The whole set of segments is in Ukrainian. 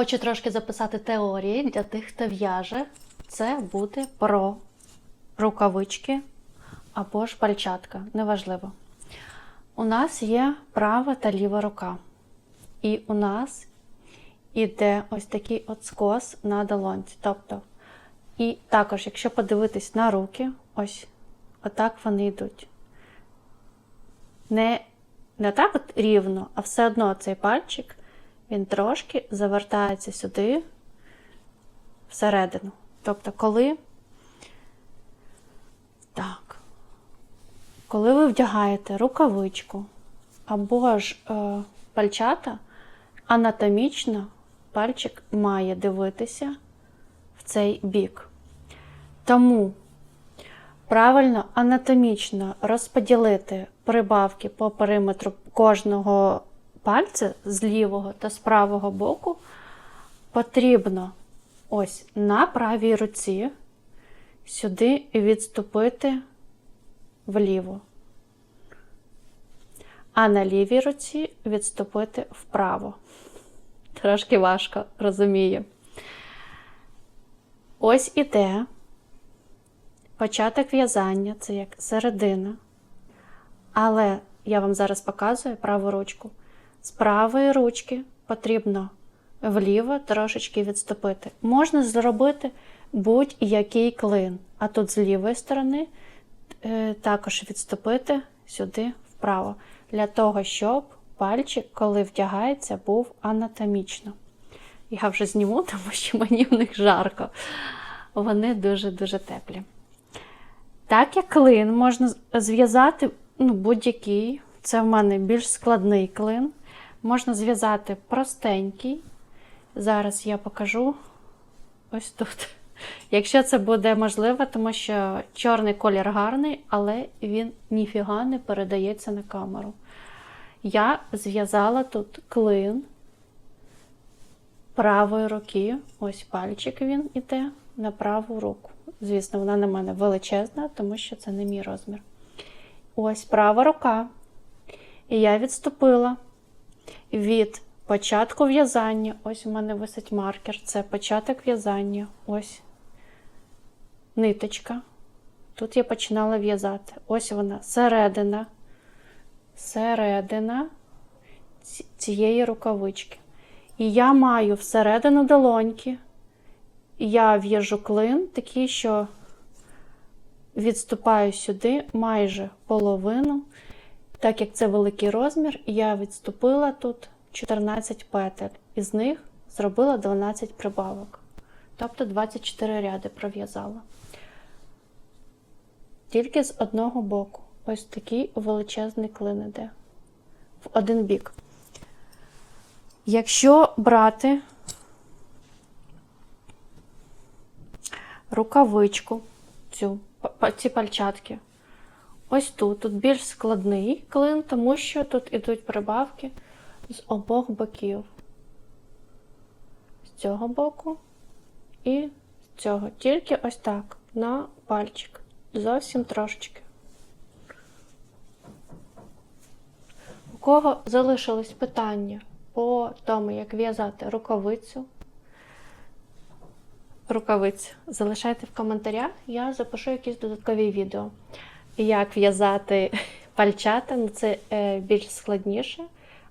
Хочу трошки записати теорії для тих, хто в'яже. Це буде про рукавички або ж пальчатка, неважливо. У нас є права та ліва рука. І у нас іде ось такий от скос на долонці. Тобто, і також, якщо подивитись на руки, ось отак вони йдуть. Не, не так от рівно, а все одно цей пальчик він трошки завертається сюди, всередину. Тобто, коли. Так. Коли ви вдягаєте рукавичку або ж е, пальчата, анатомічно пальчик має дивитися в цей бік. Тому правильно анатомічно розподілити прибавки по периметру кожного пальця з лівого та з правого боку потрібно ось на правій руці сюди відступити вліво, а на лівій руці відступити вправо. Трошки важко, розумію. Ось іде початок в'язання, це як середина. Але я вам зараз показую праву ручку. З правої ручки потрібно вліво трошечки відступити. Можна зробити будь-який клин, а тут з лівої сторони е, також відступити сюди вправо, для того, щоб пальчик, коли вдягається, був анатомічно. Я вже зніму, тому що мені в них жарко. Вони дуже-дуже теплі. Так як клин можна зв'язати ну, будь-який, це в мене більш складний клин. Можна зв'язати простенький. Зараз я покажу ось тут. Якщо це буде можливо, тому що чорний колір гарний, але він ніфіга не передається на камеру. Я зв'язала тут клин правої руки. Ось пальчик він іде на праву руку. Звісно, вона на мене величезна, тому що це не мій розмір. Ось права рука. І я відступила від початку в'язання. Ось у мене висить маркер. Це початок в'язання. Ось ниточка. Тут я починала в'язати. Ось вона середина. Середина цієї рукавички. І я маю всередину долоньки. Я в'яжу клин, такий, що відступаю сюди майже половину. Так як це великий розмір, я відступила тут 14 петель, із них зробила 12 прибавок. Тобто 24 ряди пров'язала. Тільки з одного боку. Ось такий величезний клин іде в один бік. Якщо брати рукавичку, цю, ці пальчатки, ось тут, тут більш складний клин, тому що тут ідуть прибавки з обох боків. З цього боку і з цього. Тільки ось так, на пальчик. Зовсім трошечки. У кого залишились питання по тому, як в'язати рукавицю? Рукавицю залишайте в коментарях, я запишу якісь додаткові відео. Як в'язати пальчата, ну це е, більш складніше.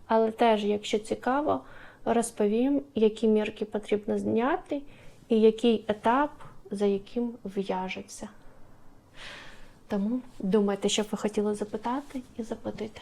Але теж, якщо цікаво, розповім, які мірки потрібно зняти і який етап, за яким в'яжеться. Тому думайте, що ви хотіли запитати, і запитуйте.